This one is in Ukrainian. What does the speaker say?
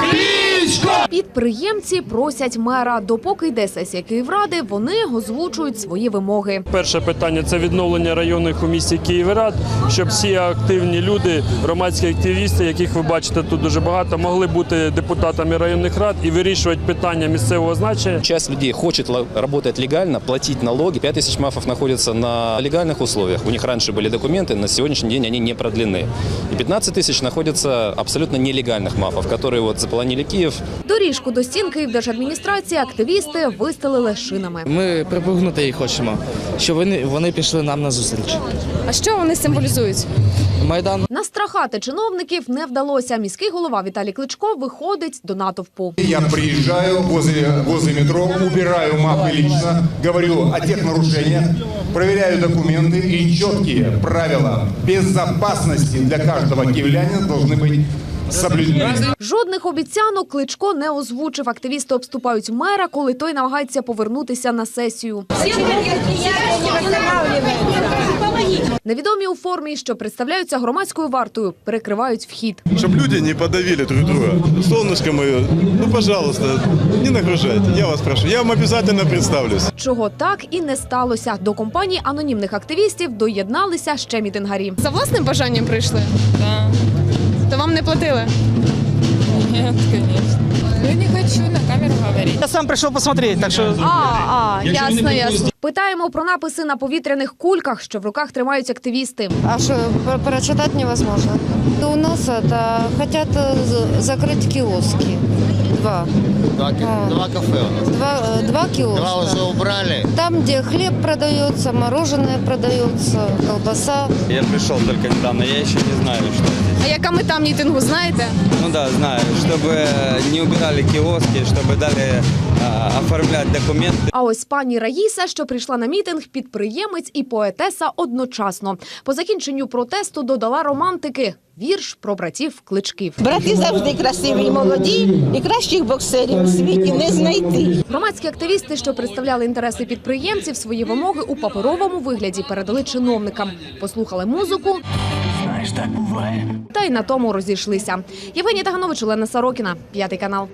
Peace! Підприємці просять мера, допоки йде сесія Київради, вони озвучують свої вимоги. Перше питання це відновлення районних у місті Київрад, щоб всі активні люди, громадські активісти, яких ви бачите тут дуже багато, могли бути депутатами районних рад і вирішувати питання місцевого значення. Часть людей хочет ло- работать легально, платить налоги. 5 тысяч мафов находятся на легальных условиях. У них раньше были документы, на сегодняшний день они не продлены. И 15 тысяч находятся абсолютно нелегальных мафов, которые вот заполонили Киев. Доріжку до стін Київдержадміністрації активісти вистелили шинами. Ми припугнути їх хочемо, щоб вони, вони пішли нам на зустріч. А що вони символізують? Майдан Настрахати чиновників не вдалося. Міський голова Віталій Кличко виходить до натовпу. Я приезжаю возле, возле метро, убираю мапы лично, говорю о тех нарушениях, проверяю документы и четкие правила безопасности для каждого киевлянина должны быть соблюдены. Жодних обіцянок Кличко не озвучив. Активісти обступають мера, коли той намагається повернутися на сесію. Невідомі у формі, що представляються громадською вартою, перекривають вхід. Чтобы люди не подавили друг друга. Солнышко мое, ну, пожалуйста, не нагружайте, я вас прошу. Я вам обязательно представлюсь. Чого так і не сталося. До компанії анонімних активістів доєдналися ще мітингарі. За власним бажанням прийшли? Так. То вам не платили? Нет, конечно. Я не хочу на камеру говорить. я сам прийшов посмотрети, так що А, а, ясно, ясно. Питаємо про написи на повітряних кульках, що в руках тримають активісти. А что, про- прочитать невозможно? У нас это хотят э, з- закрыть киоски. Два. Два, ки- А. два кафе у нас. Два, э, два Два уже киоска. убрали. Там, где хлеб продается, мороженое продается, колбаса. Я пришел только недавно, я еще не знаю, что здесь. А яка мета мітингу, знаєте? Ну да, знаю, чтобы не убирали киоски, чтобы дали а, оформлять документы. А ось пані Раїса, що прийшла на мітинг, підприємець і поетеса одночасно. По закінченню протесту додала романтики вірш про братів кличків. Брати завжди красиві і молоді, і кращих боксерів у світі не знайти. Громадські активісти, що представляли інтереси підприємців, свої вимоги у паперовому вигляді передали чиновникам. Послухали музику. Знаєш, так буває. Та й на тому розійшлися. Євгенія Таганович, Олена Сорокіна, п'ятий канал.